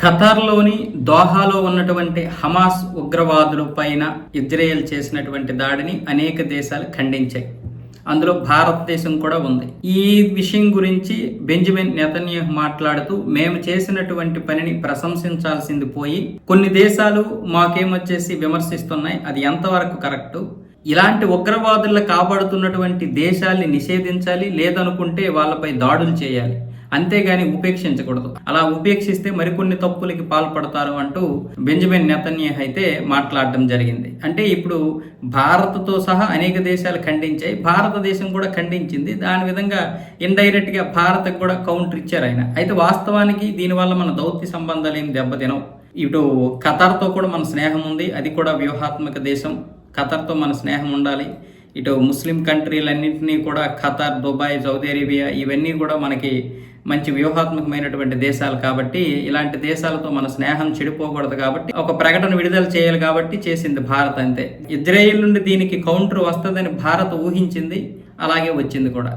ఖతార్లోని దోహాలో ఉన్నటువంటి హమాస్ ఉగ్రవాదుల పైన ఇజ్రాయెల్ చేసినటువంటి దాడిని అనేక దేశాలు ఖండించాయి. అందులో భారతదేశం కూడా ఉంది. ఈ విషయం గురించి బెంజమిన్ నెతన్యాహు మాట్లాడుతూ మేము చేసినటువంటి పనిని ప్రశంసించాల్సింది పోయి కొన్ని దేశాలు మాకేమొచ్చేసి విమర్శిస్తున్నాయి అది ఎంతవరకు కరెక్టు? ఇలాంటి ఉగ్రవాదులు కాపాడుతున్నటువంటి దేశాల్ని నిషేధించాలి లేదనుకుంటే వాళ్ళపై దాడులు చేయాలి. అంతేగాని ఉపేక్షించకూడదు. అలా ఉపేక్షిస్తే మరికొన్ని తప్పులకి పాల్పడతారు అంటూ బెంజమిన్ నెతన్యాహ్ అయితే మాట్లాడడం జరిగింది. అంటే ఇప్పుడు భారత్తో సహా అనేక దేశాలు ఖండించాయి. భారతదేశం కూడా ఖండించింది. దాని విధంగా ఇండైరెక్ట్గా భారత్కి కూడా కౌంటర్ ఇచ్చారు ఆయన. అయితే వాస్తవానికి దీనివల్ల మన దౌత్య సంబంధాలు ఏం దెబ్బతినవు. ఇటు ఖతార్తో కూడా మన స్నేహం ఉంది. అది కూడా వ్యూహాత్మక దేశం. ఖతర్తో మన స్నేహం ఉండాలి. ఇటు ముస్లిం కంట్రీలన్నింటినీ కూడా ఖతార్ దుబాయ్ సౌదీ అరేబియా ఇవన్నీ కూడా మనకి మంచి వ్యూహాత్మకమైనటువంటి దేశాలు కాబట్టి ఇలాంటి దేశాలతో మన స్నేహం చెడిపోకూడదు కాబట్టి ఒక ప్రకటన విడుదల చేయాలి కాబట్టి చేసింది భారత్ అంతే. ఇజ్రాయిల్ నుండి దీనికి కౌంటర్ వస్తుందని భారత్ ఊహించింది అలాగే వచ్చింది కూడా.